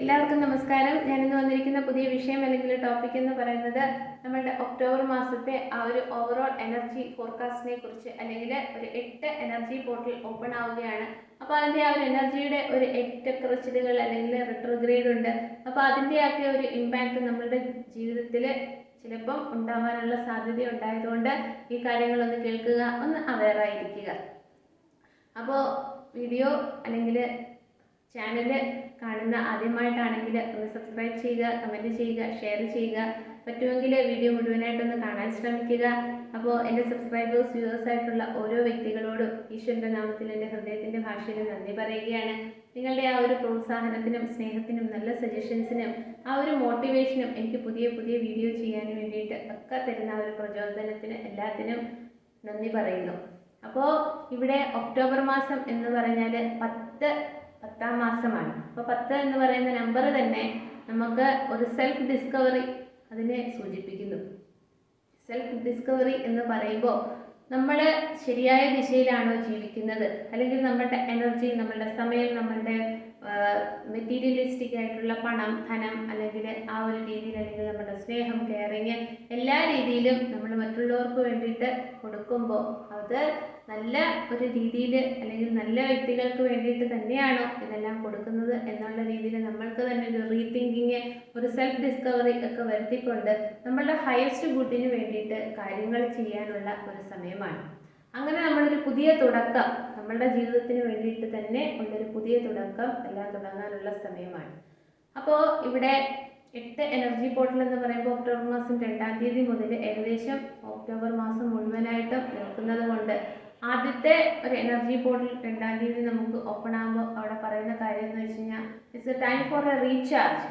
എല്ലാവർക്കും നമസ്കാരം. ഞാൻ ഇന്ന് വന്നിരിക്കുന്ന പുതിയ വിഷയം അല്ലെങ്കിൽ ടോപ്പിക് എന്ന് പറയുന്നത് നമ്മുടെ ഒക്ടോബർ മാസത്തെ ആ ഒരു ഓവറോൾ എനർജി ഫോർകാസ്റ്റിനെ കുറിച്ച് അല്ലെങ്കിൽ ഒരു എട്ട് എനർജി പോർട്ടൽ ഓപ്പൺ ആവുകയാണ്. അപ്പോൾ അതിന്റെ ആ ഒരു എനർജിയുടെ ഒരു എട്ട് ക്രച്ചിലുകൾ അല്ലെങ്കിൽ റിട്രോഗ്രേഡ് ഉണ്ട്. അപ്പോൾ അതിന്റെ ഒക്കെ ഒരു ഇമ്പാക്റ്റ് നമ്മളുടെ ജീവിതത്തിൽ ചിലപ്പം ഉണ്ടാവാനുള്ള സാധ്യത ഉണ്ടായതുകൊണ്ട് ഈ കാര്യങ്ങളൊന്ന് കേൾക്കുക ഒന്ന് അവെയർ ആയിരിക്കുക. അപ്പോൾ വീഡിയോ അല്ലെങ്കിൽ ചാനൽ കാണുന്ന ആദ്യമായിട്ടാണെങ്കിൽ ഒന്ന് സബ്സ്ക്രൈബ് ചെയ്യുക കമന്റ് ചെയ്യുക ഷെയർ ചെയ്യുക. പറ്റുമെങ്കിൽ വീഡിയോ മുഴുവനായിട്ടൊന്ന് കാണാൻ ശ്രമിക്കുക. അപ്പോൾ എന്റെ സബ്സ്ക്രൈബേഴ്സ് വ്യൂവേഴ്സ് ആയിട്ടുള്ള ഓരോ വ്യക്തികളോടും ഈശ്വരന്റെ നാമത്തിൽ എന്റെ ഹൃദയത്തിന്റെ ഭാഷയിൽ നന്ദി പറയുകയാണ്. നിങ്ങളുടെ ആ ഒരു പ്രോത്സാഹനത്തിനും സ്നേഹത്തിനും നല്ല സജഷൻസിനും ആ ഒരു മോട്ടിവേഷനും എനിക്ക് പുതിയ പുതിയ വീഡിയോ ചെയ്യാൻ വേണ്ടിയിട്ട് ഒക്കെ തരുന്ന ആ ഒരു പ്രചോദനത്തിന് എല്ലാത്തിനും നന്ദി പറയുന്നു. അപ്പോൾ ഇവിടെ ഒക്ടോബർ മാസം എന്ന് പറഞ്ഞാൽ പത്ത് പത്താം മാസമാണ്. അപ്പോൾ പത്ത് എന്ന് പറയുന്ന നമ്പർ തന്നെ നമുക്ക് ഒരു സെൽഫ് ഡിസ്കവറി അതിനെ സൂചിപ്പിക്കുന്നു. സെൽഫ് ഡിസ്കവറി എന്ന് പറയുമ്പോൾ നമ്മൾ ശരിയായ ദിശയിലാണോ ജീവിക്കുന്നത്? അല്ലെങ്കിൽ നമ്മളുടെ എനർജി നമ്മളുടെ സമയം നമ്മളുടെ മെറ്റീരിയലിസ്റ്റിക് ആയിട്ടുള്ള പണം ധനം അല്ലെങ്കിൽ ആ ഒരു രീതിയിൽ അല്ലെങ്കിൽ നമ്മുടെ സ്നേഹം കെയറിങ് എല്ലാ രീതിയിലും നമ്മൾ മറ്റുള്ളവർക്ക് വേണ്ടിയിട്ട് കൊടുക്കുമ്പോൾ അത് നല്ല ഒരു രീതിയിൽ അല്ലെങ്കിൽ നല്ല വ്യക്തികൾക്ക് വേണ്ടിയിട്ട് തന്നെയാണോ ഇതെല്ലാം കൊടുക്കുന്നത് എന്നുള്ള രീതിയിൽ നമ്മൾക്ക് തന്നെ ഒരു റീതിങ്കിങ് ഒരു സെൽഫ് ഡിസ്കവറി ഒക്കെ വരുത്തിക്കൊണ്ട് നമ്മളുടെ ഹയസ്റ്റ് ഗുഡിന് വേണ്ടിയിട്ട് കാര്യങ്ങൾ ചെയ്യാനുള്ള ഒരു സമയമാണ്. അങ്ങനെ നമ്മളൊരു പുതിയ തുടക്കം നമ്മളുടെ ജീവിതത്തിന് വേണ്ടിയിട്ട് തന്നെ ഉള്ളൊരു പുതിയ തുടക്കം എല്ലാം തുടങ്ങാനുള്ള സമയമാണ്. അപ്പോൾ ഇവിടെ എട്ട് എനർജി പോർട്ടൽ എന്ന് പറയുമ്പോൾ ഒക്ടോബർ മാസം രണ്ടാം തീയതി മുതൽ ഏകദേശം ഒക്ടോബർ മാസം മുഴുവനായിട്ടും നിൽക്കുന്നത് കൊണ്ട് ആദ്യത്തെ ഒരു എനർജി പോർട്ടൽ രണ്ടാം തീയതി നമുക്ക് ഓപ്പൺ ആകുമ്പോൾ അവിടെ പറയുന്ന കാര്യം എന്ന് വെച്ച് കഴിഞ്ഞാൽ it's a time for a recharge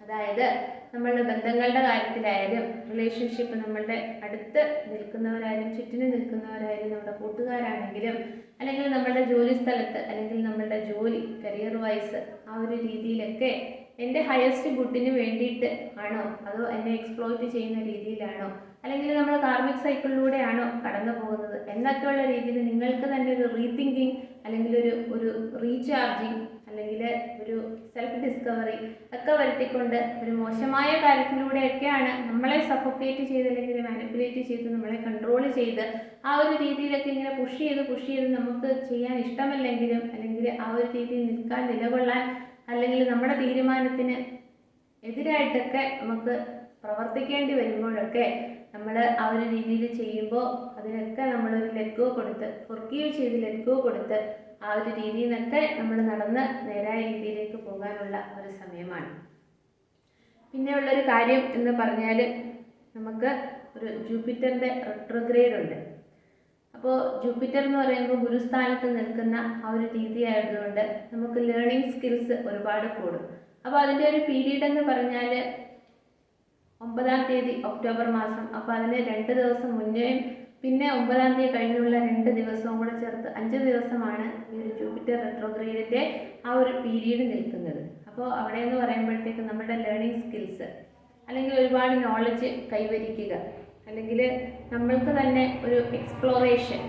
അതായത് നമ്മളുടെ ബന്ധങ്ങളുടെ കാര്യത്തിലായാലും റിലേഷൻഷിപ്പ് നമ്മളുടെ അടുത്ത് നിൽക്കുന്നവരായാലും ചുറ്റിന് നിൽക്കുന്നവരായാലും നമ്മുടെ കൂട്ടുകാരാണെങ്കിലും അല്ലെങ്കിൽ നമ്മളുടെ ജോലി സ്ഥലത്ത് അല്ലെങ്കിൽ നമ്മളുടെ ജോലി കരിയർ വൈസ് ആ ഒരു രീതിയിലൊക്കെ എന്റെ ഹയസ്റ്റ് ഗുഡിന് വേണ്ടിയിട്ട് ആണോ? അതോ എന്നെ എക്സ്പ്ലോയിറ്റ് ചെയ്യുന്ന രീതിയിലാണോ? അല്ലെങ്കിൽ നമ്മൾ കാർമിക് സൈക്കിളിലൂടെയാണോ കടന്നു പോകുന്നത്? എന്നൊക്കെയുള്ള രീതിയിൽ നിങ്ങൾക്ക് തന്നെ ഒരു റീതിങ്കിങ് അല്ലെങ്കിൽ ഒരു ഒരു റീചാർജിങ് അല്ലെങ്കിൽ ഒരു സെൽഫ് ഡിസ്കവറി ഒക്കെ വരുത്തിക്കൊണ്ട് ഒരു മോശമായ കാര്യത്തിലൂടെയൊക്കെയാണ് നമ്മളെ സഫോക്കേറ്റ് ചെയ്ത് അല്ലെങ്കിൽ മാനിപ്പുലേറ്റ് ചെയ്ത് നമ്മളെ കൺട്രോൾ ചെയ്ത് ആ ഒരു രീതിയിലൊക്കെ ഇങ്ങനെ പുഷ് ചെയ്ത് പുഷ് ചെയ്ത് നമുക്ക് ചെയ്യാൻ ഇഷ്ടമല്ലെങ്കിലും അല്ലെങ്കിൽ ആ ഒരു രീതിയിൽ നിൽക്കാൻ നിലകൊള്ളാൻ അല്ലെങ്കിൽ നമ്മുടെ തീരുമാനത്തിന് എതിരായിട്ടൊക്കെ നമുക്ക് പ്രവർത്തിക്കേണ്ടി വരുമ്പോഴൊക്കെ നമ്മൾ ആ ഒരു രീതിയിൽ ചെയ്യുമ്പോൾ അതിനൊക്കെ നമ്മളൊരു ലെറ്റ് കൊടുത്ത് ഫൊർഗീവ് ചെയ്ത് ലെറ്റ് കൊടുത്ത് ആ ഒരു രീതിയിൽ നിന്നൊക്കെ നമ്മൾ നടന്ന് നേരായ രീതിയിലേക്ക് പോകാനുള്ള ഒരു സമയമാണ്. പിന്നെ ഉള്ളൊരു കാര്യം എന്ന് പറഞ്ഞാൽ നമുക്ക് ഒരു ജൂപ്പിറ്ററിന്റെ റെട്രോഗ്രേഡ് ഉണ്ട്. അപ്പോൾ ജൂപ്പിറ്റർ എന്ന് പറയുമ്പോൾ ഗുരുസ്ഥാനത്ത് നിൽക്കുന്ന ആ ഒരു രീതി ആയതുകൊണ്ട് നമുക്ക് ലേണിംഗ് സ്കിൽസ് ഒരുപാട് കൂടും. അപ്പോൾ അതിന്റെ ഒരു പീരീഡ് എന്ന് പറഞ്ഞാൽ ഒമ്പതാം തീയതി ഒക്ടോബർ മാസം. അപ്പോൾ അതിന് രണ്ട് ദിവസം മുന്നേയും പിന്നെ ഒമ്പതാം തീയതി കഴിഞ്ഞുള്ള രണ്ട് ദിവസവും കൂടെ ചേർത്ത് അഞ്ച് ദിവസമാണ് ഈ ഒരു ജൂപ്പിറ്റർ റെട്രോഗ്രേഡിന്റെ ആ ഒരു പീരീഡ് നിൽക്കുന്നത്. അപ്പോൾ അവിടെ എന്ന് പറയുമ്പോഴത്തേക്ക് നമ്മുടെ ലേണിംഗ് സ്കിൽസ് അല്ലെങ്കിൽ ഒരുപാട് നോളജ് കൈവരിക്കുക. അല്ലെങ്കിൽ നമ്മൾക്ക് തന്നെ ഒരു എക്സ്പ്ലോറേഷൻ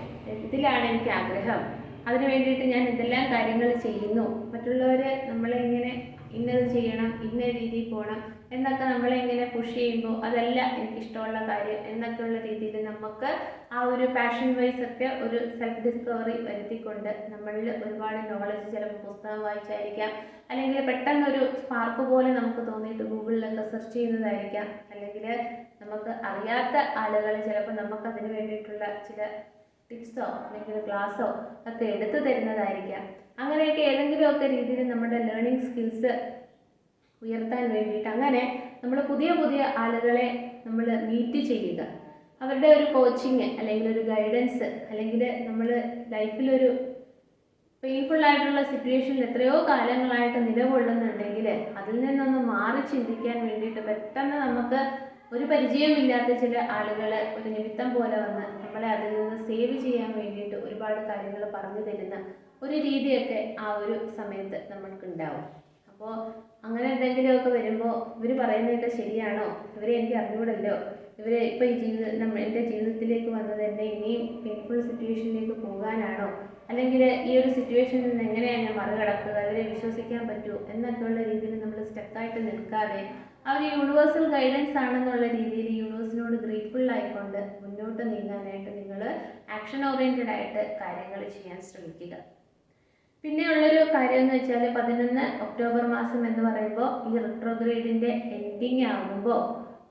ഇതിലാണ് എനിക്ക് ആഗ്രഹം? അതിനു വേണ്ടിയിട്ട് ഞാൻ എന്തെല്ലാം കാര്യങ്ങൾ ചെയ്യുന്നു? മറ്റുള്ളവർ നമ്മളെ ഇങ്ങനെ ഇന്നത് ചെയ്യണം ഇന്ന രീതിയിൽ പോകണം എന്നൊക്കെ നമ്മൾ ഇങ്ങനെ പുഷ് ചെയ്യുമ്പോൾ അതല്ല എനിക്കിഷ്ടമുള്ള കാര്യം എന്നൊക്കെയുള്ള രീതിയിൽ നമുക്ക് ആ ഒരു പാഷൻ വൈസ് ഒക്കെ ഒരു സെൽഫ് ഡിസ്കവറി വരുത്തിക്കൊണ്ട് നമ്മളിൽ ഒരുപാട് നോളജ് ചിലപ്പോൾ പുസ്തകം വായിച്ചായിരിക്കാം. അല്ലെങ്കിൽ പെട്ടെന്നൊരു സ്പാർക്ക് പോലെ നമുക്ക് തോന്നിയിട്ട് ഗൂഗിളിലൊക്കെ സെർച്ച് ചെയ്യുന്നതായിരിക്കാം. അല്ലെങ്കിൽ നമുക്ക് അറിയാത്ത ആളുകൾ ചിലപ്പോൾ നമുക്ക് അതിന് വേണ്ടിയിട്ടുള്ള ചില ടിപ്സോ അല്ലെങ്കിൽ ക്ലാസ്സോ ഒക്കെ എടുത്തു തരുന്നതായിരിക്കാം. അങ്ങനെയൊക്കെ ഏതെങ്കിലുമൊക്കെ രീതിയിൽ നമ്മുടെ ലേണിംഗ് സ്കിൽസ് ഉയർത്താൻ വേണ്ടിയിട്ട്. അങ്ങനെ നമ്മൾ പുതിയ പുതിയ ആളുകളെ നമ്മൾ മീറ്റ് ചെയ്യുക. അവരുടെ ഒരു കോച്ചിങ് അല്ലെങ്കിൽ ഒരു ഗൈഡൻസ് അല്ലെങ്കിൽ നമ്മൾ ലൈഫിലൊരു പെയിൻഫുൾ ആയിട്ടുള്ള സിറ്റുവേഷനിൽ എത്രയോ കാലങ്ങളായിട്ട് നിലകൊള്ളുന്നുണ്ടെങ്കിൽ അതിൽ നിന്നൊന്ന് മാറി ചിന്തിക്കാൻ വേണ്ടിയിട്ട് പെട്ടെന്ന് നമുക്ക് ഒരു പരിചയമില്ലാത്ത ചില ആളുകൾ ഒരു നിമിത്തം പോലെ വന്ന് നമ്മളെ അതിൽ നിന്ന് സേവ് ചെയ്യാൻ വേണ്ടിയിട്ട് ഒരുപാട് കാര്യങ്ങൾ പറഞ്ഞു തരുന്ന ഒരു രീതിയൊക്കെ ആ ഒരു സമയത്ത് നമ്മൾക്കുണ്ടാവും. അപ്പോൾ അങ്ങനെ എന്തെങ്കിലുമൊക്കെ വരുമ്പോൾ ഇവർ പറയുന്നതൊക്കെ ശരിയാണോ? ഇവരെ എനിക്ക് അറിഞ്ഞൂടല്ലോ. ഇവർ ഇപ്പോൾ ഈ ജീവിത നമ്മൾ എന്റെ ജീവിതത്തിലേക്ക് വന്നത് എന്നെ ഇനിയും പെയിൻഫുൾ സിറ്റുവേഷനിലേക്ക് പോകാനാണോ? അല്ലെങ്കിൽ ഈ ഒരു സിറ്റുവേഷനിൽ നിന്ന് എങ്ങനെയാണ് ഞാൻ മറികടക്കുക? അവരെ വിശ്വസിക്കാൻ പറ്റുമോ എന്നൊക്കെയുള്ള രീതിയിൽ നമ്മൾ സ്റ്റക്കായിട്ട് നിൽക്കാതെ അവർ യൂണിവേഴ്സൽ ഗൈഡൻസ് ആണെന്നുള്ള രീതിയിൽ യൂണിവേഴ്സിനോട് ഗ്രേറ്റ്ഫുൾ ആയിക്കൊണ്ട് മുന്നോട്ട് നീങ്ങാനായിട്ട് നിങ്ങൾ ആക്ഷൻ ഓറിയന്റഡ് ആയിട്ട് കാര്യങ്ങൾ ചെയ്യാൻ ശ്രമിക്കുക. പിന്നെയുള്ളൊരു കാര്യം എന്ന് വെച്ചാൽ പതിനൊന്ന് ഒക്ടോബർ മാസം എന്ന് പറയുമ്പോൾ ഈ റിട്രോഗ്രേഡിന്റെ എൻഡിങ് ആകുമ്പോൾ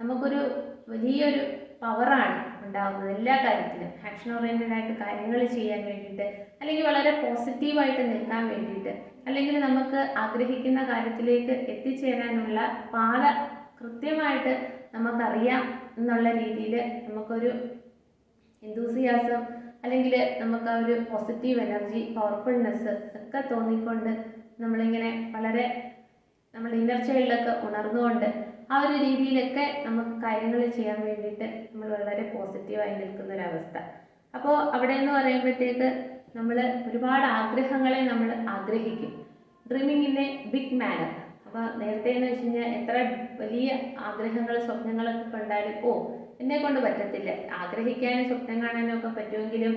നമുക്കൊരു വലിയൊരു പവറാണ് ഉണ്ടാകുന്നത് എല്ലാ കാര്യത്തിലും. ആക്ഷൻ ഓറിയന്റഡ് ആയിട്ട് കാര്യങ്ങൾ ചെയ്യാൻ വേണ്ടിയിട്ട് അല്ലെങ്കിൽ വളരെ പോസിറ്റീവായിട്ട് നിൽക്കാൻ വേണ്ടിയിട്ട് അല്ലെങ്കിൽ നമുക്ക് ആഗ്രഹിക്കുന്ന കാര്യത്തിലേക്ക് എത്തിച്ചേരാനുള്ള പാത കൃത്യമായിട്ട് നമുക്കറിയാം എന്നുള്ള രീതിയിൽ നമുക്കൊരു എന്തൂസിയാസം അല്ലെങ്കിൽ നമുക്ക് ആ ഒരു പോസിറ്റീവ് എനർജി പവർഫുൾനെസ് ഒക്കെ തോന്നിക്കൊണ്ട് നമ്മളിങ്ങനെ വളരെ നമ്മൾ ഇന്നർ ചൈൽഡൊക്കെ ഉണർന്നുകൊണ്ട് ആ ഒരു രീതിയിലൊക്കെ നമുക്ക് കാര്യങ്ങൾ ചെയ്യാൻ വേണ്ടിയിട്ട് നമ്മൾ വളരെ പോസിറ്റീവായി നിൽക്കുന്ന ഒരവസ്ഥ അപ്പോൾ അവിടെ എന്ന് പറയുമ്പോഴത്തേക്ക് നമ്മൾ ഒരുപാട് ആഗ്രഹങ്ങളെ നമ്മൾ ആഗ്രഹിക്കും. Dreaming in a big manner അപ്പോൾ നേരത്തെ എന്ന് വെച്ച് കഴിഞ്ഞാൽ എത്ര വലിയ ആഗ്രഹങ്ങൾ സ്വപ്നങ്ങളൊക്കെ കണ്ടാലും ഓ എന്നെ കൊണ്ട് പറ്റത്തില്ല. ആഗ്രഹിക്കാനും സ്വപ്നം കാണാനും ഒക്കെ പറ്റുമെങ്കിലും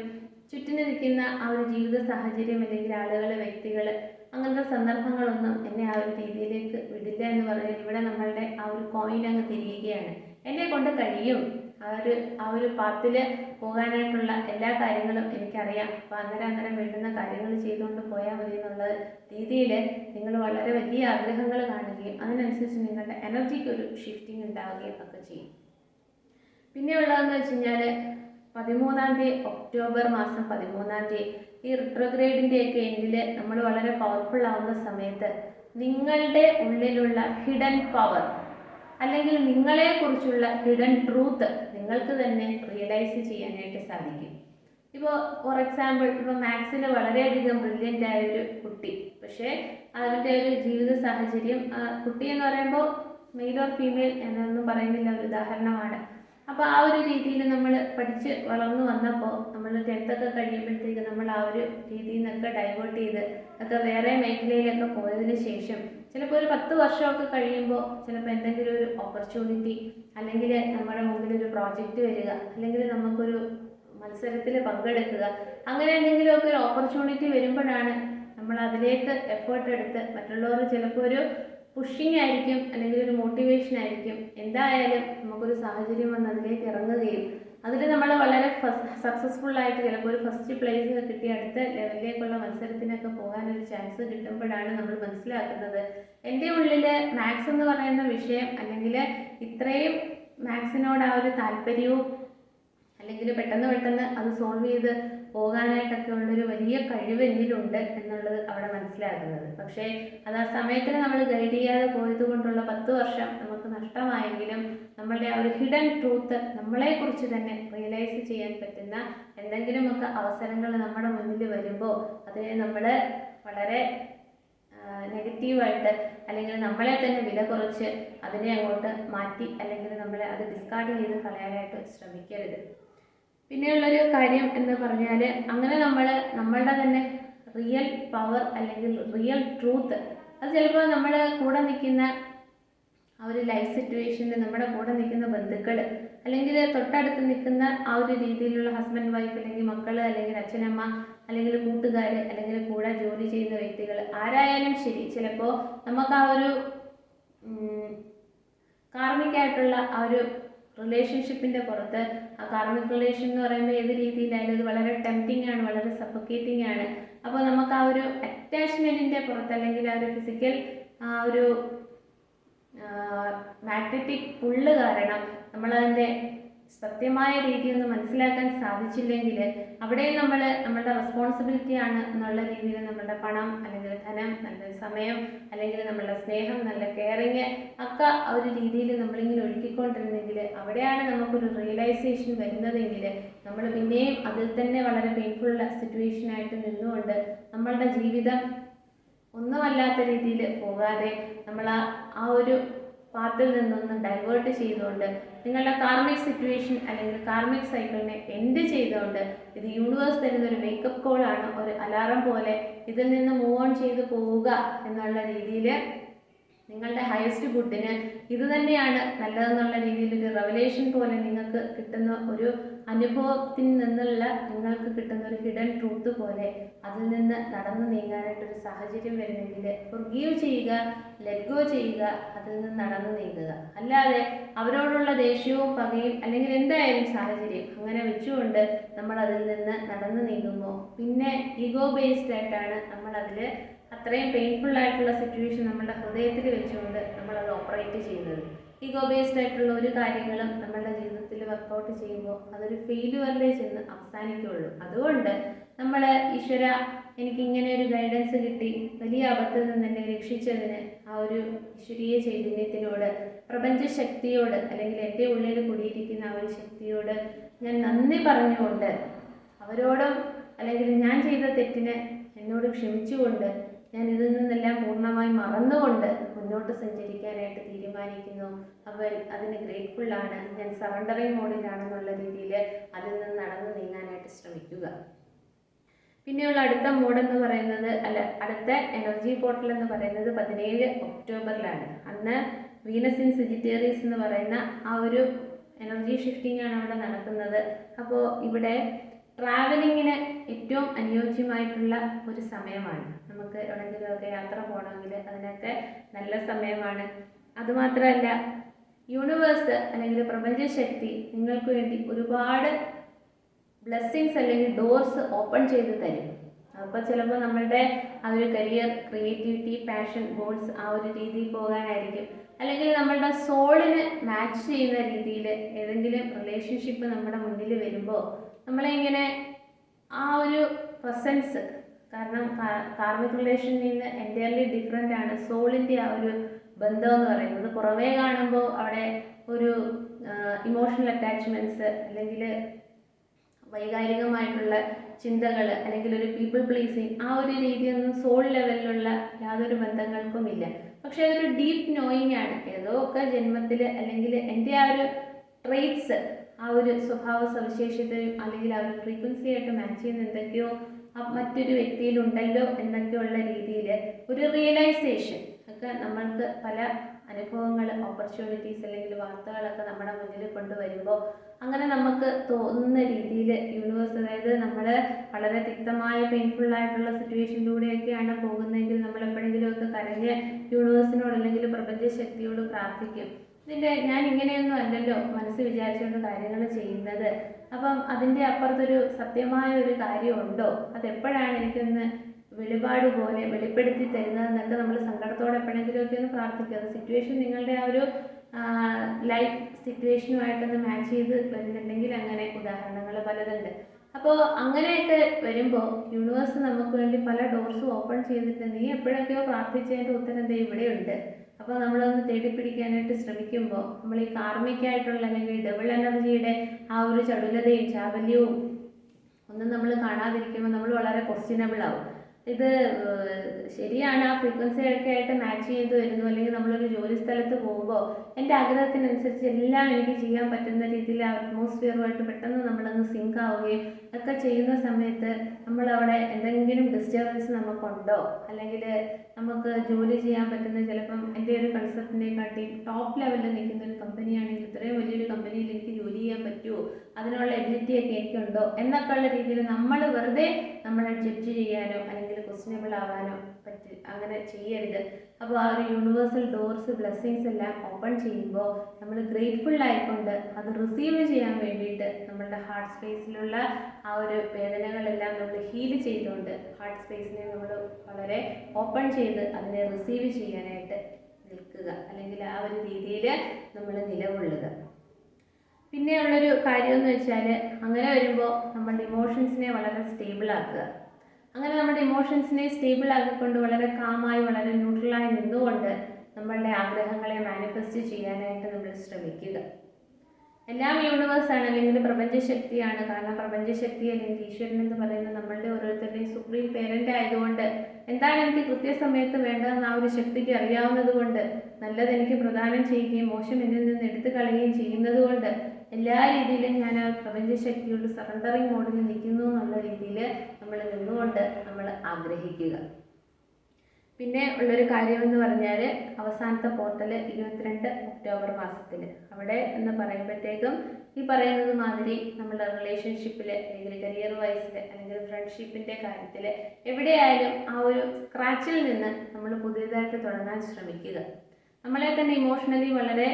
ചുറ്റിന് നിൽക്കുന്ന ആ ഒരു ജീവിത സാഹചര്യം അല്ലെങ്കിൽ ആളുകൾ വ്യക്തികൾ അങ്ങനത്തെ സന്ദർഭങ്ങളൊന്നും എന്നെ ആ ഒരു രീതിയിലേക്ക് വിടില്ല എന്ന് പറഞ്ഞാൽ ഇവിടെ നമ്മളുടെ ആ ഒരു കോയിൻ അങ്ങ് തിരിയുകയാണ്. എന്നെ കൊണ്ട് കഴിയും. ആ ഒരു ആ ഒരു പാത്തിൽ പോകാനായിട്ടുള്ള എല്ലാ കാര്യങ്ങളും എനിക്കറിയാം. അപ്പോൾ അന്നേരം അന്നേരം വേണ്ടുന്ന കാര്യങ്ങൾ ചെയ്തുകൊണ്ട് പോയാൽ മതി എന്നുള്ള രീതിയിൽ നിങ്ങൾ വളരെ വലിയ ആഗ്രഹങ്ങൾ കാണുകയും അതിനനുസരിച്ച് നിങ്ങളുടെ എനർജിക്ക് ഒരു ഷിഫ്റ്റിംഗ് ഉണ്ടാവുകയും ഒക്കെ ചെയ്യും. പിന്നെയുള്ളതെന്ന് വെച്ച് കഴിഞ്ഞാൽ പതിമൂന്നാം തീയതി ഒക്ടോബർ മാസം പതിമൂന്നാം തീയതി ഈ റിട്രോഗ്രേഡിന്റെ ഒക്കെ എൻഡിൽ നമ്മൾ വളരെ പവർഫുൾ ആവുന്ന സമയത്ത് നിങ്ങളുടെ ഉള്ളിലുള്ള ഹിഡൻ പവർ അല്ലെങ്കിൽ നിങ്ങളെക്കുറിച്ചുള്ള ഹിഡൻ ട്രൂത്ത് നിങ്ങൾക്ക് തന്നെ റിയലൈസ് ചെയ്യാനായിട്ട് സാധിക്കും. ഇപ്പോൾ ഫോർ എക്സാമ്പിൾ ഇപ്പോൾ മാത്സിൽ വളരെയധികം ബ്രില്യന്റ് ആയ ഒരു കുട്ടി. പക്ഷേ അവരുടെ ഒരു ജീവിത സാഹചര്യം കുട്ടി എന്ന് പറയുമ്പോൾ മെയിൽ ഓർ ഫീമെയിൽ എന്നൊന്നും പറയുന്നില്ല ഒരു ഉദാഹരണമാണ്. അപ്പോൾ ആ ഒരു രീതിയിൽ നമ്മൾ പഠിച്ച് വളർന്നു വന്നപ്പോൾ നമ്മൾ ടെൻത്തൊക്കെ കഴിയുമ്പോഴത്തേക്ക് നമ്മൾ ആ ഒരു രീതിയിൽ നിന്നൊക്കെ ഡൈവേർട്ട് ചെയ്ത് ഒക്കെ വേറെ മേഖലയിലൊക്കെ പോയതിന് ശേഷം ചിലപ്പോൾ ഒരു പത്ത് വർഷമൊക്കെ കഴിയുമ്പോൾ ചിലപ്പോൾ എന്തെങ്കിലും ഒരു ഓപ്പർച്യൂണിറ്റി അല്ലെങ്കിൽ നമ്മുടെ മുമ്പിൽ ഒരു പ്രോജക്റ്റ് വരിക അല്ലെങ്കിൽ നമുക്കൊരു മത്സരത്തിൽ പങ്കെടുക്കുക അങ്ങനെ എന്തെങ്കിലുമൊക്കെ ഒരു ഓപ്പർച്യൂണിറ്റി വരുമ്പോഴാണ് നമ്മൾ അതിലേക്ക് എഫേർട്ട് എടുത്ത് മറ്റുള്ളവർ ചിലപ്പോൾ ഒരു പുഷിങ് ആയിരിക്കും അല്ലെങ്കിൽ ഒരു മോട്ടിവേഷൻ ആയിരിക്കും. എന്തായാലും നമുക്കൊരു സാഹചര്യം വന്ന് അതിലേക്ക് ഇറങ്ങുകയും അതിൽ നമ്മൾ വളരെ സക്സസ്ഫുൾ ആയിട്ട് ചിലപ്പോൾ ഒരു ഫസ്റ്റ് പ്ലേസ് കിട്ടി അടുത്ത ലെവലിലേക്കുള്ള മത്സരത്തിനൊക്കെ പോകാനൊരു ചാൻസ് കിട്ടുമ്പോഴാണ് നമ്മൾ മനസ്സിലാക്കുന്നത്. എന്റെ ഉള്ളിൽ മാത്സ് എന്ന് പറയുന്ന വിഷയം അല്ലെങ്കിൽ ഇത്രയും മാത്സിനോട് ആ ഒരു താല്പര്യവും അല്ലെങ്കിൽ പെട്ടെന്ന് പെട്ടെന്ന് അത് സോൾവ് ചെയ്ത് പോകാനായിട്ടൊക്കെ ഉള്ളൊരു വലിയ കഴിവ് എന്നിലുണ്ട് എന്നുള്ളത് അവിടെ മനസ്സിലാക്കുന്നത് പക്ഷേ അത് ആ സമയത്തിന് നമ്മൾ ഗൈഡ് ചെയ്യാതെ പോയത് കൊണ്ടുള്ള പത്ത് വർഷം നമുക്ക് നഷ്ടമായെങ്കിലും നമ്മളുടെ ആ ഒരു ഹിഡൻ ട്രൂത്ത് നമ്മളെക്കുറിച്ച് തന്നെ റിയലൈസ് ചെയ്യാൻ പറ്റുന്ന എന്തെങ്കിലുമൊക്കെ അവസരങ്ങൾ നമ്മുടെ മുന്നിൽ വരുമ്പോൾ അതിനെ നമ്മൾ വളരെ നെഗറ്റീവായിട്ട് അല്ലെങ്കിൽ നമ്മളെ തന്നെ വില കുറച്ച് അതിനെ അങ്ങോട്ട് മാറ്റി അല്ലെങ്കിൽ നമ്മളെ അത് ഡിസ്കാർഡ് ചെയ്ത് കളയാനായിട്ട് ശ്രമിക്കരുത്. പിന്നെയുള്ളൊരു കാര്യം എന്ന് പറഞ്ഞാൽ അങ്ങനെ നമ്മൾ നമ്മളുടെ തന്നെ റിയൽ പവർ അല്ലെങ്കിൽ റിയൽ ട്രൂത്ത് അത് ചിലപ്പോൾ നമ്മുടെ കൂടെ നിൽക്കുന്ന ആ ഒരു ലൈഫ് സിറ്റുവേഷനിൽ നമ്മുടെ കൂടെ നിൽക്കുന്ന ബന്ധുക്കൾ അല്ലെങ്കിൽ തൊട്ടടുത്ത് നിൽക്കുന്ന ആ ഒരു രീതിയിലുള്ള ഹസ്ബൻഡ് വൈഫ് അല്ലെങ്കിൽ മക്കൾ അല്ലെങ്കിൽ അച്ഛനമ്മ അല്ലെങ്കിൽ കൂട്ടുകാർ അല്ലെങ്കിൽ കൂടെ ജോലി ചെയ്യുന്ന വ്യക്തികൾ ആരായാലും ശരി ചിലപ്പോൾ നമുക്ക് ആ ഒരു കാർമിക്കായിട്ടുള്ള ആ ഒരു റിലേഷൻഷിപ്പിന്റെ പുറത്ത്. ആ കാർമിക് റിലേഷൻ എന്ന് പറയുമ്പോൾ ഏത് രീതിയിലായാലും അത് വളരെ ടെംപ്റ്റിംഗ് ആണ് വളരെ സഫക്കേറ്റിംഗ് ആണ്. അപ്പോൾ നമുക്ക് ആ ഒരു അറ്റാച്ച്മെന്റിന്റെ പുറത്ത് അല്ലെങ്കിൽ ആ ഒരു ഫിസിക്കൽ ആ ഒരു മാഗ്നറ്റിക് പുള്ള് കാരണം നമ്മളതിന്റെ സത്യമായ രീതിയൊന്ന് മനസ്സിലാക്കാൻ സാധിച്ചില്ലെങ്കിൽ അവിടെ നമ്മൾ നമ്മളുടെ റെസ്പോൺസിബിലിറ്റി ആണ് എന്നുള്ള രീതിയിൽ നമ്മളുടെ പണം അല്ലെങ്കിൽ ധനം നല്ല സമയം അല്ലെങ്കിൽ നമ്മളുടെ സ്നേഹം നല്ല കെയറിങ് ഒക്കെ ഒരു രീതിയിൽ നമ്മളിങ്ങനെ ഒഴുക്കിക്കൊണ്ടിരുന്നെങ്കിൽ അവിടെയാണ് നമുക്കൊരു റിയലൈസേഷൻ വരുന്നതെങ്കിൽ നമ്മൾ പിന്നെയും അതിൽ തന്നെ വളരെ പെയിൻഫുൾ സിറ്റുവേഷനായിട്ട് നിന്നുകൊണ്ട് നമ്മളുടെ ജീവിതം ഒന്നുമല്ലാത്ത രീതിയിൽ പോകാതെ നമ്മൾ ആ ഒരു പാത്തിൽ നിന്നൊന്ന് ഡൈവേർട്ട് ചെയ്തുകൊണ്ട് നിങ്ങളുടെ കാർമിക് സിറ്റുവേഷൻ അല്ലെങ്കിൽ കാർമിക് സൈക്കിളിനെ എൻഡ് ചെയ്തുകൊണ്ട് ഇത് യൂണിവേഴ്സ് തരുന്ന ഒരു വേക്കപ്പ് കോളാണ് ഒരു അലാറം പോലെ ഇതിൽ നിന്ന് മൂവ് ഓൺ ചെയ്ത് പോവുക എന്നുള്ള രീതിയിൽ നിങ്ങളുടെ ഹയസ്റ്റ് ഗുഡിന് ഇത് തന്നെയാണ് നല്ലതെന്നുള്ള രീതിയിൽ ഒരു റെവലേഷൻ പോലെ നിങ്ങൾക്ക് കിട്ടുന്ന ഒരു അനുഭവത്തിൽ നിന്നുള്ള നിങ്ങൾക്ക് കിട്ടുന്ന ഒരു ഹിഡൻ ട്രൂത്ത് പോലെ അതിൽ നിന്ന് നടന്നു നീങ്ങാനായിട്ട് ഒരു സാഹചര്യം വരുന്നെങ്കിൽ ഫുർഗീവ് ചെയ്യുക ലെറ്റ് ഗോ ചെയ്യുക അതിൽ നിന്ന് നടന്നു നീങ്ങുക. അല്ലാതെ അവരോടുള്ള ദേഷ്യവും പകയും അല്ലെങ്കിൽ എന്തായാലും സാഹചര്യം അങ്ങനെ വെച്ചുകൊണ്ട് നമ്മൾ അതിൽ നിന്ന് നടന്നു നീങ്ങുമ്പോൾ പിന്നെ ഈഗോ ബേസ്ഡ് ആയിട്ടാണ് നമ്മൾ അതിൽ അത്രയും പെയിൻഫുൾ ആയിട്ടുള്ള സിറ്റുവേഷൻ നമ്മുടെ ഹൃദയത്തിൽ വെച്ചുകൊണ്ട് നമ്മൾ അത് ഓപ്പറേറ്റ് ചെയ്യുന്നത്. ഈഗോ ബേസ്ഡ് ആയിട്ടുള്ള ഒരു കാര്യങ്ങളും നമ്മളുടെ ജീവിതത്തിൽ വർക്കൗട്ട് ചെയ്യുമ്പോൾ അതൊരു ഫെയിലുവറിലേ ചെന്ന് അവസാനിക്കുകയുള്ളൂ. അതുകൊണ്ട് നമ്മൾ ഈശ്വര എനിക്ക് ഇങ്ങനെ ഒരു ഗൈഡൻസ് കിട്ടി. വലിയ അബദ്ധത്തിൽ നിന്ന് എന്നെ രക്ഷിച്ചതിന് ആ ഒരു ഈശ്വരീയ ചൈതന്യത്തിനോട് പ്രപഞ്ച ശക്തിയോട് അല്ലെങ്കിൽ എന്റെ ഉള്ളിൽ കൂടിയിരിക്കുന്ന ആ ഒരു ശക്തിയോട് ഞാൻ നന്ദി പറഞ്ഞുകൊണ്ട് അവരോടും അല്ലെങ്കിൽ ഞാൻ ചെയ്ത തെറ്റിന് എന്നോട് ക്ഷമിച്ചുകൊണ്ട് ഞാൻ ഇതിൽ നിന്നെല്ലാം പൂർണമായി മറന്നുകൊണ്ട് മുന്നോട്ട് സഞ്ചരിക്കാനായിട്ട് തീരുമാനിക്കുന്നു. അവൻ അതിന് ആണ്. ഞാൻ സറണ്ടറിങ് മോഡിലാണെന്നുള്ള രീതിയിൽ അതിൽ നിന്ന് നടന്നു നീങ്ങാനായിട്ട് ശ്രമിക്കുക. പിന്നെയുള്ള അടുത്ത മോഡ് എന്ന് പറയുന്നത് അല്ല അടുത്ത എനർജി പോർട്ടൽ എന്ന് പറയുന്നത് പതിനേഴ് ഒക്ടോബറിലാണ്. അന്ന് വീനസ് ഇൻ സിജിറ്റേറിയസ് എന്ന് പറയുന്ന ആ ഒരു എനർജി ഷിഫ്റ്റിംഗ് ആണ് അവിടെ നടക്കുന്നത്. അപ്പോൾ ഇവിടെ ട്രാവലിങ്ങിന് ഏറ്റവും അനുയോജ്യമായിട്ടുള്ള ഒരു സമയമാണ്. നമുക്ക് എവിടെയെങ്കിലുമൊക്കെ യാത്ര പോകണമെങ്കിൽ അതിനൊക്കെ നല്ല സമയമാണ്. അതുമാത്രമല്ല യൂണിവേഴ്സ് അല്ലെങ്കിൽ പ്രപഞ്ചശക്തി നിങ്ങൾക്ക് വേണ്ടി ഒരുപാട് ബ്ലെസ്സിങ്സ് അല്ലെങ്കിൽ ഡോർസ് ഓപ്പൺ ചെയ്ത് തരും. അപ്പോൾ ചിലപ്പോൾ നമ്മളുടെ ആ ഒരു കരിയർ ക്രിയേറ്റിവിറ്റി പാഷൻ ഗോൾസ് ആ ഒരു രീതിയിൽ പോകാനായിരിക്കും. അല്ലെങ്കിൽ നമ്മളുടെ സോളിന് മാച്ച് ചെയ്യുന്ന രീതിയിൽ ഏതെങ്കിലും റിലേഷൻഷിപ്പ് നമ്മുടെ മുന്നിൽ വരുമ്പോൾ നമ്മളെ ഇങ്ങനെ ആ ഒരു പ്രസൻസ് കാരണം കാർമിക് റിലേഷനിൽ നിന്ന് എന്റയർലി ഡിഫറെന്റ് ആണ് സോളിന്റെ ആ ഒരു ബന്ധം എന്ന് പറയുന്നത്. പുറമേ കാണുമ്പോൾ അവിടെ ഒരു ഇമോഷണൽ അറ്റാച്ച്മെന്റ്സ് അല്ലെങ്കിൽ വൈകാരികമായിട്ടുള്ള ചിന്തകൾ അല്ലെങ്കിൽ ഒരു പീപ്പിൾ പ്ലീസിങ് ആ ഒരു രീതിയൊന്നും സോൾ ലെവലിലുള്ള യാതൊരു ബന്ധങ്ങൾക്കും ഇല്ല. പക്ഷേ അതൊരു ഡീപ്പ് നോയിങ് ആണ്. ഏതോ ഒക്കെ ജന്മത്തിൽ അല്ലെങ്കിൽ എന്റെ ആ ഒരു ട്രേറ്റ്സ് ആ ഒരു സ്വഭാവ സവിശേഷതയും അല്ലെങ്കിൽ ആ ഒരു ഫ്രീക്വൻസി ആയിട്ട് മാച്ച് ചെയ്യുന്ന എന്തൊക്കെയോ മറ്റൊരു വ്യക്തിയിൽ വ്യക്തിയിലുണ്ടല്ലോ എന്നൊക്കെയുള്ള രീതിയിൽ ഒരു റിയലൈസേഷൻ ഒക്കെ നമ്മൾക്ക് പല അനുഭവങ്ങൾ ഓപ്പർച്യൂണിറ്റീസ് അല്ലെങ്കിൽ വാർത്തകളൊക്കെ നമ്മുടെ മുന്നിൽ കൊണ്ടുവരുമ്പോൾ അങ്ങനെ നമുക്ക് തോന്നുന്ന രീതിയിൽ യൂണിവേഴ്സ് അതായത് നമ്മൾ വളരെ തിക്തമായ പെയിൻഫുൾ ആയിട്ടുള്ള സിറ്റുവേഷനിലൂടെയൊക്കെയാണ് പോകുന്നതെങ്കിൽ നമ്മൾ എപ്പോഴെങ്കിലുമൊക്കെ കരഞ്ഞ് യൂണിവേഴ്സിനോട് അല്ലെങ്കിൽ പ്രപഞ്ചശക്തിയോട് പ്രാർത്ഥിക്കും. ഇതിന്റെ ഞാൻ ഇങ്ങനെയൊന്നും അല്ലല്ലോ മനസ്സ് വിചാരിച്ചുകൊണ്ട് കാര്യങ്ങൾ ചെയ്യുന്നത്. അപ്പം അതിന്റെ അപ്പുറത്തൊരു സത്യമായ ഒരു കാര്യമുണ്ടോ? അതെപ്പോഴാണ് എനിക്കൊന്ന് വെളിപാട് പോലെ വെളിപ്പെടുത്തി തരുന്നതെന്നൊക്കെ നമ്മൾ സങ്കടത്തോടെ എപ്പോഴെങ്കിലുമൊക്കെ ഒന്ന് പ്രാർത്ഥിക്കുക. സിറ്റുവേഷൻ നിങ്ങളുടെ ആ ഒരു ലൈഫ് സിറ്റുവേഷനുമായിട്ടൊന്ന് മാച്ച് ചെയ്ത് വരുന്നുണ്ടെങ്കിൽ അങ്ങനെ ഉദാഹരണങ്ങൾ പലതുണ്ട്. അപ്പോൾ അങ്ങനെയൊക്കെ വരുമ്പോൾ യൂണിവേഴ്സ് നമുക്ക് വേണ്ടി പല ഡോർസും ഓപ്പൺ ചെയ്തിട്ട് നീ എപ്പോഴൊക്കെയോ പ്രാർത്ഥിച്ചതിന്റെ ഉത്തരം ദേ ഇവിടെയുണ്ട്. അപ്പോൾ നമ്മളൊന്ന് തേടി പിടിക്കാനായിട്ട് ശ്രമിക്കുമ്പോൾ നമ്മൾ ഈ കാർമിക്കായിട്ടുള്ള അല്ലെങ്കിൽ ഡബിൾ എനർജിയുടെ ആ ഒരു ചടുലതയും ചാബല്യവും ഒന്നും നമ്മൾ കാണാതിരിക്കുമ്പോൾ നമ്മൾ വളരെ ക്വസ്റ്റ്യനബിൾ ആവും. ഇത് ശരിയാണ് ആ ഫ്രീക്വൻസി ഒക്കെ ആയിട്ട് മാച്ച് ചെയ്ത് വരുന്നു അല്ലെങ്കിൽ നമ്മളൊരു ജോലി സ്ഥലത്ത് പോകുമ്പോൾ എന്റെ ആഗ്രഹത്തിനനുസരിച്ച് എല്ലാം എനിക്ക് ചെയ്യാൻ പറ്റുന്ന രീതിയിൽ അറ്റ്മോസ്ഫിയറുമായിട്ട് പെട്ടെന്ന് നമ്മളങ്ങ് സിങ്ക് ആവുകയും ഒക്കെ ചെയ്യുന്ന സമയത്ത് നമ്മളവിടെ എന്തെങ്കിലും ഡിസ്റ്റർബൻസ് നമുക്കുണ്ടോ? അല്ലെങ്കിൽ നമുക്ക് ജോലി ചെയ്യാൻ പറ്റുന്ന ചിലപ്പം എന്റെ ഒരു കൺസെപ്റ്റിനെ കാട്ടി ടോപ്പ് ലെവലിൽ നിൽക്കുന്ന ഒരു കമ്പനിയാണെങ്കിൽ ഇത്രയും വലിയൊരു കമ്പനിയിൽ എനിക്ക് ജോലി ചെയ്യാൻ പറ്റുമോ അതിനുള്ള എബിലിറ്റി ഒക്കെ എനിക്കുണ്ടോ? എന്നൊക്കെ ഉള്ള രീതിയിൽ നമ്മൾ വെറുതെ നമ്മളെ ജഡ്ജ് ചെയ്യാനോ അല്ലെങ്കിൽ ക്വസ്റ്റ്യനബിൾ ആവാനോ പറ്റി അങ്ങനെ ചെയ്യരുത്. അപ്പോൾ ആ ഒരു യൂണിവേഴ്സൽ ഡോർസ് ബ്ലെസ്സിങ്സ് എല്ലാം ഓപ്പൺ ചെയ്യുമ്പോൾ നമ്മൾ ഗ്രേറ്റ്ഫുൾ ആയിക്കൊണ്ട് അത് റിസീവ് ചെയ്യാൻ വേണ്ടിയിട്ട് നമ്മളുടെ ഹാർട്ട് സ്പേസിലുള്ള ആ ഒരു വേദനകളെല്ലാം നമ്മൾ ഹീൽ ചെയ്തുകൊണ്ട് ഹാർട്ട് സ്പേസിനെ നമ്മൾ വളരെ ഓപ്പൺ ചെയ്ത് അതിനെ റിസീവ് ചെയ്യാനായിട്ട് നിൽക്കുക. അല്ലെങ്കിൽ ആ ഒരു രീതിയിൽ നമ്മൾ നിലകൊള്ളുക. പിന്നെയുള്ളൊരു കാര്യമെന്ന് വെച്ചാൽ അങ്ങനെ വരുമ്പോൾ നമ്മളുടെ ഇമോഷൻസിനെ വളരെ സ്റ്റേബിൾ ആക്കുക. അങ്ങനെ നമ്മുടെ ഇമോഷൻസിനെ സ്റ്റേബിൾ ആക്കിക്കൊണ്ട് വളരെ കാമായി വളരെ ന്യൂട്രലായി നിന്നുകൊണ്ട് നമ്മളുടെ ആഗ്രഹങ്ങളെ മാനിഫെസ്റ്റ് ചെയ്യാനായിട്ട് നമ്മൾ ശ്രമിക്കുക. എല്ലാം യൂണിവേഴ്സാണ് അല്ലെങ്കിൽ പ്രപഞ്ചശക്തിയാണ്. കാരണം പ്രപഞ്ചശക്തി അല്ലെങ്കിൽ ഈശ്വരൻ എന്ന് പറയുന്നത് നമ്മളുടെ ഓരോരുത്തരുടെയും സുപ്രീം പേരന്റ് ആയതുകൊണ്ട് എന്താണ് എനിക്ക് കൃത്യസമയത്ത് വേണ്ടതെന്ന് ആ ഒരു ശക്തിക്ക് അറിയാവുന്നത് കൊണ്ട് നല്ലത് എനിക്ക് പ്രദാനം ചെയ്യുകയും മോശം എന്നിൽ നിന്ന് എടുത്തു കളയുകയും ചെയ്യുന്നത് കൊണ്ട് എല്ലാ രീതിയിലും ഞാൻ ആ പ്രപഞ്ചശക്തിയോട് സറണ്ടറിങ് മോഡിൽ നിൽക്കുന്നു എന്നുള്ള രീതിയിൽ നമ്മൾ നിന്നുകൊണ്ട് നമ്മൾ ആഗ്രഹിക്കുക. പിന്നെ ഉള്ളൊരു കാര്യമെന്ന് പറഞ്ഞാൽ അവസാനത്തെ പോർട്ടൽ ഇരുപത്തിരണ്ട് ഒക്ടോബർ മാസത്തിൽ അവിടെ എന്ന് പറയുമ്പോഴത്തേക്കും ഈ പറയുന്നത് മാതിരി നമ്മുടെ റിലേഷൻഷിപ്പിൽ അല്ലെങ്കിൽ കരിയർ വൈസിൽ അല്ലെങ്കിൽ ഫ്രണ്ട്ഷിപ്പിന്റെ കാര്യത്തിൽ എവിടെയായാലും ആ ഒരു സ്ക്രാച്ചിൽ നിന്ന് നമ്മൾ പുതിയതായിട്ട് തുടങ്ങാൻ ശ്രമിക്കുക. നമ്മളെ തന്നെ ഇമോഷണലി വളരെ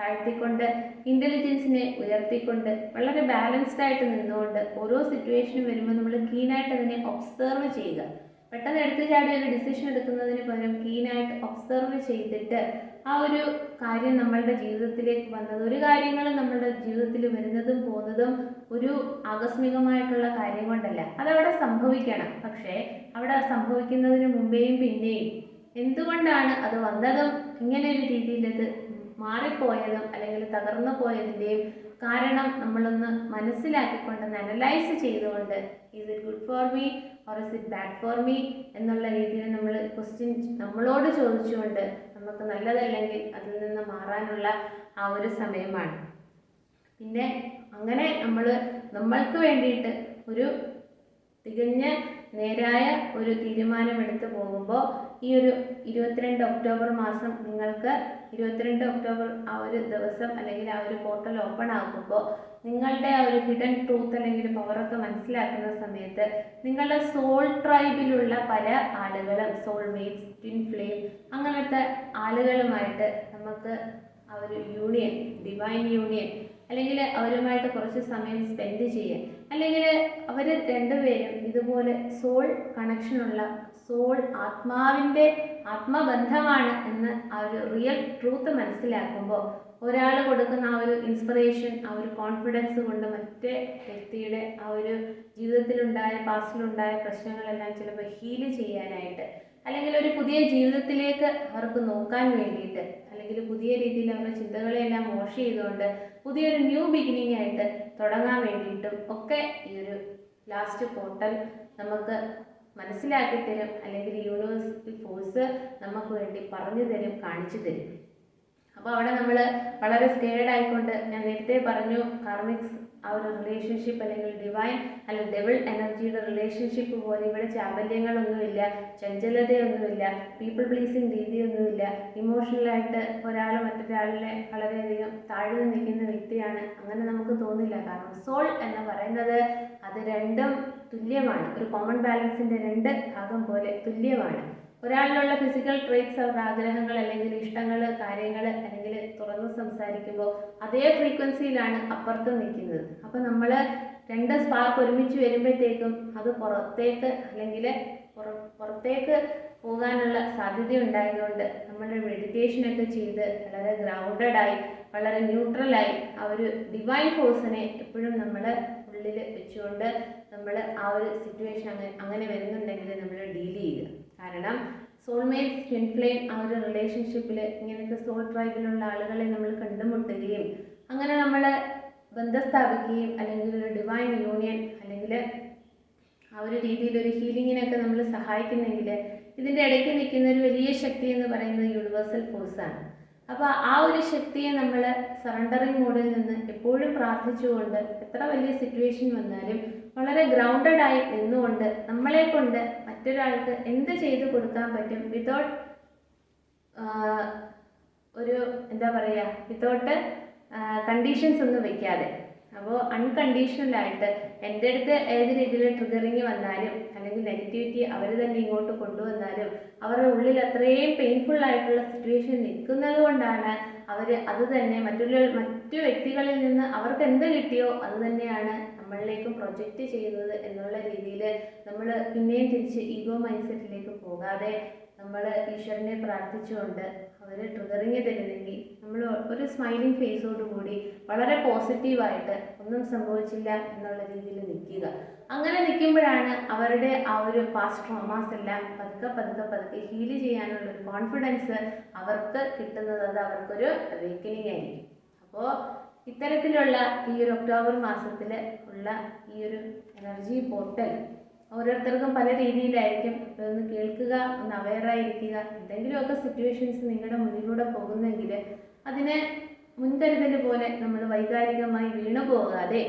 താഴ്ത്തിക്കൊണ്ട് ഇന്റലിജൻസിനെ ഉയർത്തിക്കൊണ്ട് വളരെ ബാലൻസ്ഡ് ആയിട്ട് നിന്നുകൊണ്ട് ഓരോ സിറ്റുവേഷനും വരുമ്പോൾ നമ്മൾ കീനായിട്ട് അതിനെ ഒബ്സർവ് ചെയ്യുക. പെട്ടെന്ന് എടുത്തു ചാടി ഒരു ഡിസിഷൻ എടുക്കുന്നതിന് പകരം കീനായിട്ട് ഒബ്സർവ് ചെയ്തിട്ട് ആ ഒരു കാര്യം നമ്മളുടെ ജീവിതത്തിലേക്ക് വന്നത് ഒരു കാര്യങ്ങളും നമ്മളുടെ ജീവിതത്തിൽ വരുന്നതും പോകുന്നതും ഒരു ആകസ്മികമായിട്ടുള്ള കാര്യം കൊണ്ടല്ല. അതവിടെ സംഭവിക്കണം. പക്ഷേ അവിടെ സംഭവിക്കുന്നതിന് മുമ്പേയും പിന്നെയും എന്തുകൊണ്ടാണ് അത് വന്നതും? ഇങ്ങനെ ഒരു രീതിയിൽ അത് മാറിപ്പോയതും അല്ലെങ്കിൽ തകർന്നു പോയതിന്റെയും കാരണം നമ്മളൊന്ന് മനസ്സിലാക്കിക്കൊണ്ട് അനലൈസ് ചെയ്തുകൊണ്ട് is it good for me or is it bad for me എന്നുള്ള രീതിയിൽ നമ്മൾ ക്വസ്റ്റ്യൻ നമ്മളോട് ചോദിച്ചുകൊണ്ട് നമുക്ക് നല്ലതല്ലെങ്കിൽ അതിൽ നിന്ന് മാറാനുള്ള ആ ഒരു സമയമാണ്. പിന്നെ അങ്ങനെ നമ്മൾ നമ്മൾക്ക് വേണ്ടിയിട്ട് ഒരു തികഞ്ഞ നേരായ ഒരു തീരുമാനമെടുത്ത് പോകുമ്പോൾ ഈ ഒരു ഇരുപത്തിരണ്ട് ഒക്ടോബർ മാസം നിങ്ങൾക്ക് ഇരുപത്തിരണ്ട് ഒക്ടോബർ ആ ഒരു ദിവസം അല്ലെങ്കിൽ ആ ഒരു പോർട്ടൽ ഓപ്പൺ ആകുമ്പോൾ നിങ്ങളുടെ ആ ഒരു ഹിഡൻ ട്രൂത്ത് അല്ലെങ്കിൽ പവറൊക്കെ മനസ്സിലാക്കുന്ന സമയത്ത് നിങ്ങളുടെ സോൾ ട്രൈബിലുള്ള പല ആളുകളും സോൾ സോൾമേറ്റ്സ് ട്വിൻ ഫ്ലെയിം അങ്ങനത്തെ ആളുകളുമായിട്ട് നമുക്ക് ആ ഒരു യൂണിയൻ ഡിവൈൻ യൂണിയൻ അല്ലെങ്കിൽ അവരുമായിട്ട് കുറച്ച് സമയം സ്പെൻഡ് ചെയ്യാൻ അല്ലെങ്കിൽ അവർ രണ്ടുപേരും ഇതുപോലെ സോൾ കണക്ഷനുള്ള സോൾ ആത്മാവിന്റെ ആത്മബന്ധമാണ് എന്ന് ആ ഒരു റിയൽ ട്രൂത്ത് മനസ്സിലാക്കുമ്പോൾ ഒരാൾ കൊടുക്കുന്ന ആ ഒരു ഇൻസ്പിറേഷൻ ആ ഒരു കോൺഫിഡൻസ് കൊണ്ട് മറ്റേ വ്യക്തിയുടെ ആ ഒരു ജീവിതത്തിലുണ്ടായ പാസ്റ്റിലുണ്ടായ പ്രശ്നങ്ങളെല്ലാം ചിലപ്പോൾ ഹീൽ ചെയ്യാനായിട്ട് അല്ലെങ്കിൽ ഒരു പുതിയ ജീവിതത്തിലേക്ക് അവർക്ക് നോക്കാൻ വേണ്ടിയിട്ട് അല്ലെങ്കിൽ പുതിയ രീതിയിൽ അവരുടെ ചിന്തകളെല്ലാം വാഷ് ചെയ്തുകൊണ്ട് പുതിയൊരു ന്യൂ ബിഗിനിങ് ആയിട്ട് തുടങ്ങാൻ വേണ്ടിയിട്ടും ഒക്കെ ഈ ഒരു ലാസ്റ്റ് പോർട്ടൽ നമുക്ക് മനസ്സിലാക്കി തരും അല്ലെങ്കിൽ യൂണിവേഴ്സിറ്റി ഫോഴ്സ് നമുക്ക് വേണ്ടി പറഞ്ഞു തരും കാണിച്ചു തരും. അപ്പോൾ അവിടെ നമ്മൾ വളരെ സ്കേർഡ് ആയിക്കൊണ്ട് ഞാൻ നേരത്തെ പറഞ്ഞു കാർമിക്സ് ആ ഒരു റിലേഷൻഷിപ്പ് അല്ലെങ്കിൽ ഡിവൈൻ അല്ലെങ്കിൽ ഡെവിൾ എനർജിയുടെ റിലേഷൻഷിപ്പ് പോലെ ഇവിടെ ചാബല്യങ്ങളൊന്നുമില്ല ചഞ്ചലതയൊന്നുമില്ല പീപ്പിൾ പ്ലീസിങ് രീതിയൊന്നുമില്ല. ഇമോഷണലായിട്ട് ഒരാൾ മറ്റൊരാളിനെ വളരെയധികം താഴ്ന്നു നിൽക്കുന്ന വ്യക്തിയാണ്. അങ്ങനെ നമുക്ക് തോന്നില്ല. കാരണം സോൾ എന്ന് പറയുന്നത് അത് രണ്ടും തുല്യമാണ്. ഒരു കോമൺ ബാലൻസിന്റെ രണ്ട് ഭാഗം പോലെ തുല്യമാണ്. ഒരാളിലുള്ള ഫിസിക്കൽ ട്രേറ്റ്സ് അവരുടെ ആഗ്രഹങ്ങൾ അല്ലെങ്കിൽ ഇഷ്ടങ്ങൾ കാര്യങ്ങൾ അല്ലെങ്കിൽ തുറന്ന് സംസാരിക്കുമ്പോൾ അതേ ഫ്രീക്വൻസിയിലാണ് അപ്പുറത്ത് നിൽക്കുന്നത്. അപ്പോൾ നമ്മൾ രണ്ട് സ്പാർക്ക് ഒരുമിച്ച് വരുമ്പോഴത്തേക്കും അത് പുറത്തേക്ക് അല്ലെങ്കിൽ പുറത്തേക്ക് പോകാനുള്ള സാധ്യത ഉണ്ടായതുകൊണ്ട് നമ്മൾ മെഡിറ്റേഷനൊക്കെ ചെയ്ത് വളരെ ഗ്രൗണ്ടഡായി വളരെ ന്യൂട്രലായി ആ ഒരു ഡിവൈൻ ഫോഴ്സിനെ എപ്പോഴും നമ്മൾ ഉള്ളിൽ വെച്ചുകൊണ്ട് നമ്മൾ ആ ഒരു സിറ്റുവേഷൻ അങ്ങനെ അങ്ങനെ വരുന്നുണ്ടെങ്കിൽ നമ്മൾ ഡീൽ ചെയ്യുക. കാരണം സോൾമേറ്റ്സ് ട്വിൻ ഫ്ലെയിം ആ ഒരു റിലേഷൻഷിപ്പിൽ ഇങ്ങനത്തെ സോൾ ട്രൈബിലുള്ള ആളുകളെ നമ്മൾ കണ്ടുമുട്ടുകയും അങ്ങനെ നമ്മൾ ബന്ധം സ്ഥാപിക്കുകയും അല്ലെങ്കിൽ ഒരു ഡിവൈൻ യൂണിയൻ അല്ലെങ്കിൽ ആ ഒരു രീതിയിൽ ഒരു ഹീലിങ്ങിനൊക്കെ നമ്മൾ സഹായിക്കുന്നെങ്കിൽ ഇതിന്റെ ഇടയ്ക്ക് നിൽക്കുന്ന ഒരു വലിയ ശക്തി എന്ന് പറയുന്നത് യൂണിവേഴ്സൽ ഫോഴ്സാണ് അപ്പോൾ ആ ഒരു ശക്തിയെ നമ്മൾ സറണ്ടറിങ് മോഡിൽ നിന്ന് എപ്പോഴും പ്രാർത്ഥിച്ചുകൊണ്ട് എത്ര വലിയ സിറ്റുവേഷൻ വന്നാലും വളരെ ഗ്രൗണ്ടഡായി നിന്നുകൊണ്ട് നമ്മളെ കൊണ്ട് മറ്റൊരാൾക്ക് എന്ത് ചെയ്തു കൊടുക്കാൻ പറ്റും? വിതൗട്ട് ഒരു എന്താ പറയുക വിതൗട്ട് കണ്ടീഷൻസ് ഒന്നും വയ്ക്കാതെ അപ്പോൾ അൺകണ്ടീഷണലായിട്ട് എന്റെ അടുത്ത് ഏത് രീതിയിൽ ട്രിഗറിങ് വന്നാലും അല്ലെങ്കിൽ നെഗറ്റിവിറ്റി അവർ തന്നെ ഇങ്ങോട്ട് കൊണ്ടുവന്നാലും അവരുടെ ഉള്ളിൽ അത്രയും പെയിൻഫുൾ ആയിട്ടുള്ള സിറ്റുവേഷൻ നിൽക്കുന്നത് കൊണ്ടാണ് അവർ അത് തന്നെ മറ്റുള്ള മറ്റു വ്യക്തികളിൽ നിന്ന് അവർക്ക് എന്ത് കിട്ടിയോ അത് തന്നെയാണ് നമ്മളിലേക്കും പ്രൊജക്റ്റ് ചെയ്യുന്നത് എന്നുള്ള രീതിയിൽ നമ്മൾ പിന്നെയും തിരിച്ച് ഈഗോ മൈൻഡ് സെറ്റിലേക്ക് പോകാതെ നമ്മൾ ഈശ്വരനെ പ്രാർത്ഥിച്ചുകൊണ്ട് അവർ ട്രിഗറിങ് തരുന്നെങ്കിൽ നമ്മൾ ഒരു സ്മൈലിംഗ് ഫേസോട് കൂടി വളരെ പോസിറ്റീവായിട്ട് ഒന്നും സംഭവിച്ചില്ല എന്നുള്ള രീതിയിൽ നിൽക്കുക. അങ്ങനെ നിൽക്കുമ്പോഴാണ് അവരുടെ ആ ഒരു പാസ്റ്റ് ട്രോമാസ് എല്ലാം പതുക്കെ പതുക്കെ പതുക്കെ ഹീൽ ചെയ്യാനുള്ള ഒരു കോൺഫിഡൻസ് അവർക്ക് കിട്ടുന്നത് അത് അവർക്കൊരു അവേക്കനിങ് ആയിരിക്കും. അപ്പോൾ ഇത്തരത്തിലുള്ള ഈ ഒരു ഒക്ടോബർ മാസത്തിൽ ഉള്ള ഈ ഒരു എനർജി പോർട്ടൽ ഓരോരുത്തർക്കും പല രീതിയിലായിരിക്കും ഒന്ന് കേൾക്കുക ഒന്ന് അവെയറായിരിക്കുക എന്തെങ്കിലുമൊക്കെ സിറ്റുവേഷൻസ് നിങ്ങളുടെ മുന്നിലൂടെ പോകുന്നെങ്കിൽ അതിനെ മുൻകരുതൽ പോലെ നമ്മൾ വൈകാരികമായി വീണു പോകാതെ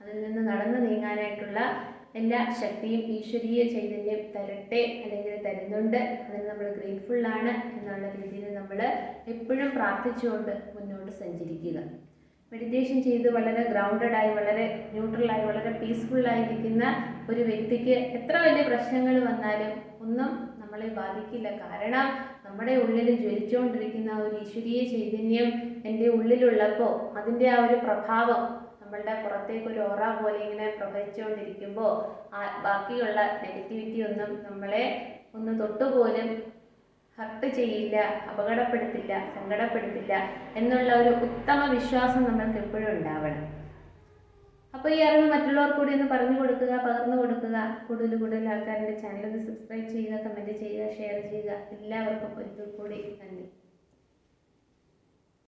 അതിൽ നിന്ന് നടന്നു നീങ്ങാനായിട്ടുള്ള എല്ലാ ശക്തിയും ഈശ്വരീയ ചൈതന്യം തരട്ടെ അല്ലെങ്കിൽ തരുന്നുണ്ട്. അതിന് നമ്മൾ ഗ്രേറ്റ്ഫുള്ളാണ് എന്നുള്ള രീതിയിൽ നമ്മൾ എപ്പോഴും പ്രാർത്ഥിച്ചുകൊണ്ട് മുന്നോട്ട് സഞ്ചരിക്കുക. മെഡിറ്റേഷൻ ചെയ്ത് വളരെ ഗ്രൗണ്ടഡ് ആയി വളരെ ന്യൂട്രലായി വളരെ പീസ്ഫുള്ളായിരിക്കുന്ന ഒരു വ്യക്തിക്ക് എത്ര വലിയ പ്രശ്നങ്ങൾ വന്നാലും ഒന്നും നമ്മളെ ബാധിക്കില്ല. കാരണം നമ്മുടെ ഉള്ളിൽ ജ്വലിച്ചുകൊണ്ടിരിക്കുന്ന ഒരു ഈശ്വരീയ ചൈതന്യം എന്റെ ഉള്ളിലുള്ളപ്പോൾ അതിന്റെ ആ ഒരു പ്രഭാവം നമ്മളുടെ പുറത്തേക്ക് ഒരു ഓറ പോലെ ഇങ്ങനെ പ്രവഹിച്ചുകൊണ്ടിരിക്കുമ്പോൾ ബാക്കിയുള്ള നെഗറ്റിവിറ്റി ഒന്നും നമ്മളെ ഒന്ന് തൊട്ടുപോലും ഹർട്ട് ചെയ്യില്ല അപകടപ്പെടുത്തില്ല സങ്കടപ്പെടുത്തില്ല എന്നുള്ള ഒരു ഉത്തമ വിശ്വാസം നമ്മൾക്ക് എപ്പോഴും ഉണ്ടാവണം. അപ്പോൾ ഈ അറിവ് മറ്റുള്ളവർ കൂടി ഒന്ന് പറഞ്ഞു കൊടുക്കുക പകർന്നു കൊടുക്കുക കൂടുതൽ കൂടുതൽ ആൾക്കാരുടെ ചാനൽ ഒന്ന് സബ്സ്ക്രൈബ് ചെയ്യുക കമന്റ് ചെയ്യുക ഷെയർ ചെയ്യുക. എല്ലാവർക്കും ഒരിക്കൽ കൂടി നന്ദി.